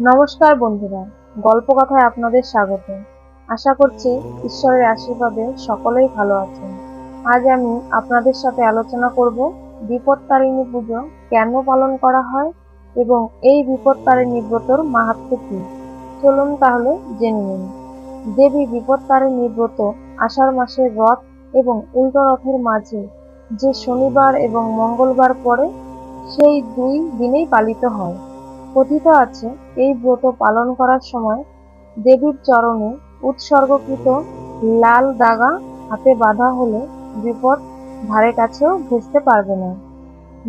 নমস্কার বন্ধুরা গল্প কথায় আপনাদের স্বাগত। আশা করছি ঈশ্বরের আশীর্বাদে সকলেই ভালো আছেন। আজ আমি আপনাদের সাথে আলোচনা করব বিপত্তারিণী পুজো কেন পালন করা হয় এবং এই বিপত্তারিণী ব্রতর মাহাত্ম্য কী? চলুন তাহলে জেনে নিন দেবী বিপত্তারিণী ব্রত আষাঢ় মাসের রথ এবং উল্টো রথের মাঝে যে শনিবার এবং মঙ্গলবার পড়ে, সেই দুই দিনেই পালিত হয়। কথিত আছে, এই ব্রত পালন করার সময় দেবীর চরণে উৎসর্গকৃত লাল দাগা হাতে বাঁধা হলে বিপদ ধারে কাছেও ঘেঁষতে পারবে না।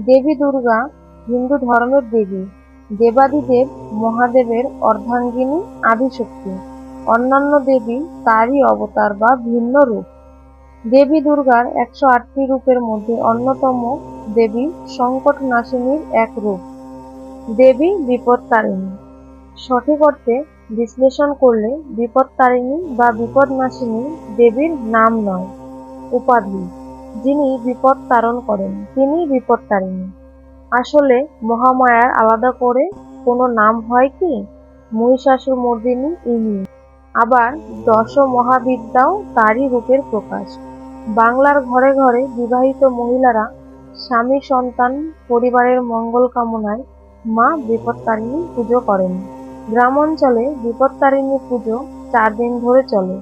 দেবী দুর্গা হিন্দু ধর্মের দেবী, দেবাদিদেব মহাদেবের অর্ধাঙ্গিনী আদিশক্তি, অন্যান্য দেবী তারই অবতার বা ভিন্ন রূপ। দেবী দুর্গার একশো আটটি রূপের মধ্যে অন্যতম দেবী সংকট নাশিনীর এক রূপ। দেবী বিপদতারিণী। সঠিক অর্থে বিশ্লেষণ করলে বিপদতারিণী বা বিপদনাশিনী দেবীর নাম নয়, উপাধি, যিনি বিপদ তারণ করেন তিনি বিপদতারিণী। আসলে মহামায়ার আলাদা করে কোনো নাম হয় কি? মহিষাসুর মর্দিনী, ইনি। আবার দশ মহাবিদ্যাও তারই রূপের প্রকাশ। বাংলার ঘরে ঘরে বিবাহিত মহিলারা স্বামী সন্তান পরিবারের মঙ্গল কামনায় মা বিপত্তারিণী পুজো করেন। গ্রাম অঞ্চলে বিপত্তারিণী পুজো চার দিন ধরে চলে।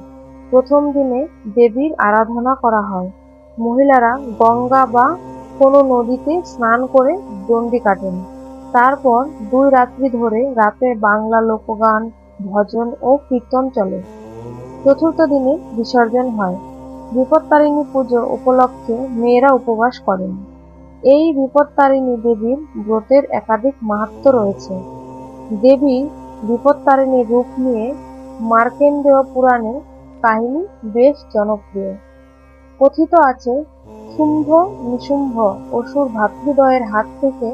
প্রথম দিনে দেবীর আরাধনা করা হয়। মহিলারা গঙ্গা বা কোনো নদীতে স্নান করে দণ্ডি কাটেন। তারপর দুই রাত্রি ধরে রাতে বাংলা লোকগান, ভজন ও কীর্তন চলে। চতুর্থ দিনে বিসর্জন হয়। বিপত্তারিণী পুজো উপলক্ষে মেয়েরা উপবাস করেন। এই বিপত্তারিণী দেবীর ব্রতের একাধিক মাহাত্ম্য রয়েছে। দেবী বিপত্তারিণী রূপ নিয়ে মার্কেন্ডেয় পুরাণে কাহিনী বেশ জনপ্রিয়। কথিত আছে, শুম্ভ, নিশুম্ভ অসুর ভাতৃদ্বয়ের হাত থেকে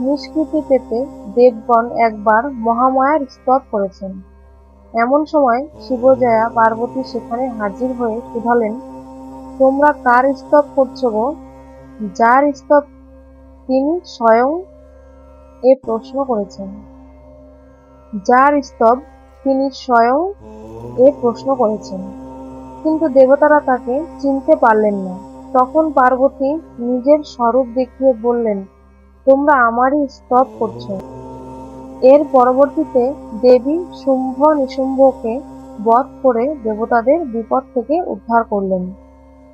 নিষ্কৃতি পেতে দেবগণ একবার মহামায়ার স্তব করেছেন। এমন সময় শিবজয়া পার্বতী সেখানে হাজির হয়ে শুধালেন তোমরা কার স্তব করছ গো? যার স্তব তিনি স্বয়ং এ প্রশ্ন করেছেন। যার স্তব তিনি স্বয়ং এ প্রশ্ন করেছেন। কিন্তু দেবতারা তাকে চিনতে পারলেন না। তখন পার্বতী নিজের স্বরূপ দেখিয়ে বললেন, তোমরা আমারই স্তব করছ। এর পরবর্তীতে দেবী শুম্ভ নিশুম্ভকে বধ করে দেবতাদের বিপদ থেকে উদ্ধার করলেন।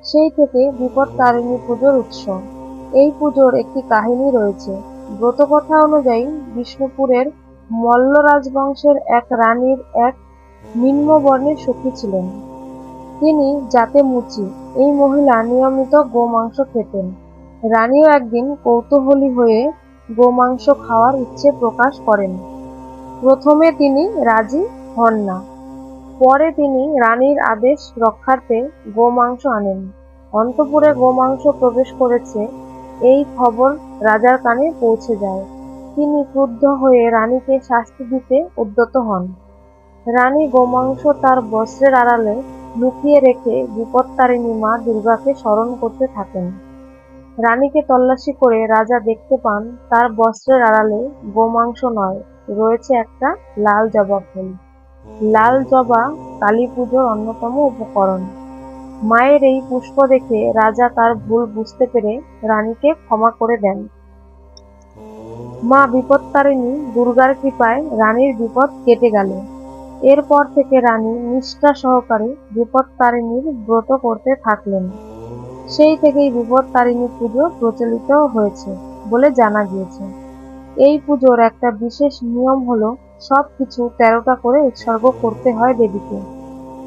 সেই থেকে বিপদ তারিণী পুজোর উৎস। এই পুজোর একটি কাহিনী রয়েছে। ব্রতকথা অনুযায়ী বিষ্ণুপুরের মল্ল রাজবংশের এক রানীর এক নিম্ন বর্ণের সখী ছিলেন। তিনি জাতে মুচি। এই মহিলা নিয়মিত গোমাংস খেতেন। রানীও একদিন কৌতূহলী হয়ে গোমাংস খাওয়ার ইচ্ছে প্রকাশ করেন। প্রথমে তিনি রাজি হন না। পরে তিনি রানীর আদেশ রক্ষার্থে গোমাংস আনেন। অন্তপুরে গোমাংস প্রবেশ করেছে এই খবর রাজার কানে পৌঁছে যায়। তিনি ক্রুদ্ধ হয়ে রানীকে শাস্তি দিতে উদ্যত হন। রানী গোমাংস তার বস্ত্রের আড়ালে লুকিয়ে রেখে বিপত্তারিণী মা দুর্গাকে স্মরণ করতে থাকেন। রানীকে তল্লাশি করে রাজা দেখতে পান, তার বস্ত্রের আড়ালে গোমাংস নয়, রয়েছে একটা লাল জবা ফুল। লাল জবা কালী পুজোর অন্যতম উপকরণ। মায়ের এই পুষ্প দেখে রাজা তার ভুল বুঝতে পেরে রানীকে ক্ষমা করে দেন। মা বিপত্তারিণী দুর্গার কৃপায় রানীর বিপদ কেটে গেল। এরপর থেকে রানী নিষ্ঠা সহকারে বিপত্তারিণীর ব্রত করতে থাকলেন। সেই থেকেই বিপত্তারিণী পুজো প্রচলিত হয়েছে বলে জানা গিয়েছে। এই পুজোর একটা বিশেষ নিয়ম হলো সব কিছু তেরোটা করে উৎসর্গ করতে হয় দেবীকে।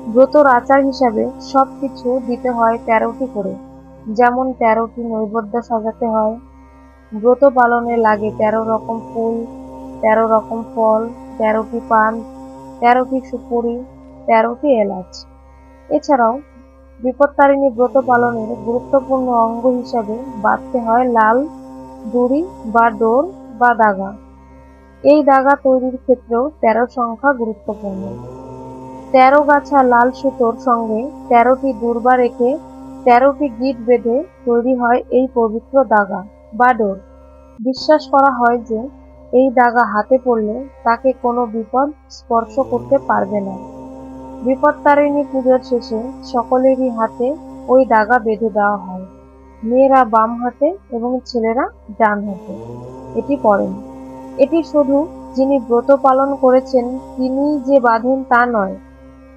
ব্রতর আচার হিসাবে সব কিছু দিতে হয় তেরোটি করে। যেমন তেরোটি নৈবেদ্য সাজাতে হয়। ব্রত পালনে লাগে তেরো রকম ফুল, তেরো রকম ফল, তেরোটি পান, তেরোটি সুপুরি, তেরোটি এলাচ। এছাড়াও বিপত্তারিণী ব্রত পালনের গুরুত্বপূর্ণ অঙ্গ হিসাবে বাঁধতে হয় লাল দড়ি বা ডোর বা দাগা। এই দাগা তৈরির ক্ষেত্রেও তেরো সংখ্যা গুরুত্বপূর্ণ। তেরো গাছা লাল সুতোর সঙ্গে তেরোটি দুর্বা রেখে তেরোটি গিট বেঁধে তৈরি হয় এই পবিত্র দাগা বা ডোর বিশ্বাস করা হয় যে, এই দাগা হাতে পড়লে তাকে কোনো বিপদ স্পর্শ করতে পারবে না। বিপত্তারিণী পুজোর শেষে সকলেরই হাতে ওই দাগা বেঁধে দেওয়া হয়। মেয়েরা বাম হাতে এবং ছেলেরা ডান হাতে। এটি পরেন এটি শুধু যিনি ব্রত পালন করেছেন তিনি যে বাঁধেন তা নয়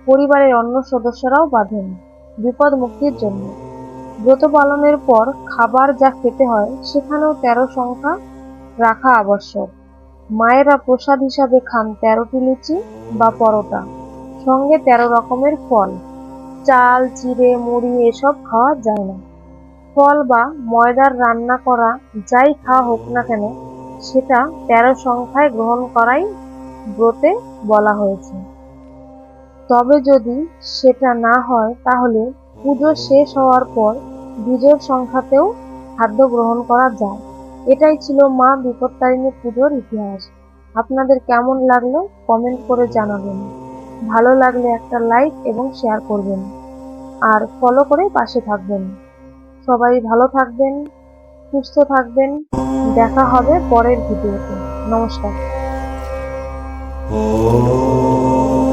পরিবারের অন্য সদস্যরাও বাঁধেন বিপদ মুক্তির জন্য। ব্রত পালনের পর খাবার যা খেতে হয়, সেখানেও তেরো সংখ্যা রাখা আবশ্যক। মায়েরা প্রসাদ হিসাবে খান তেরোটি লুচি বা পরোটা, সঙ্গে তেরো রকমের ফল। চাল, চিড়ে, মুড়ি এসব খাওয়া যায় না। ফল বা ময়দার রান্না করা যাই খাওয়া হোক না কেন, সেটা তেরো সংখ্যায় গ্রহণ করাই ব্রতে বলা হয়েছে। তবে যদি সেটা না হয়, তাহলে পুজো শেষ হওয়ার পর বীজের সংখ্যাতেও খাদ্য গ্রহণ করা যায়। এটাই ছিল মা বিপত্তারিণী পুজোর ইতিহাস। আপনাদের কেমন লাগল কমেন্ট করে জানাবেন। ভালো লাগলে একটা লাইক এবং শেয়ার করবেন। আর ফলো করে পাশে থাকবেন। সবাই ভালো থাকবেন, সুস্থ থাকবেন। দেখা হবে পরের ভিডিওতে। নমস্কার।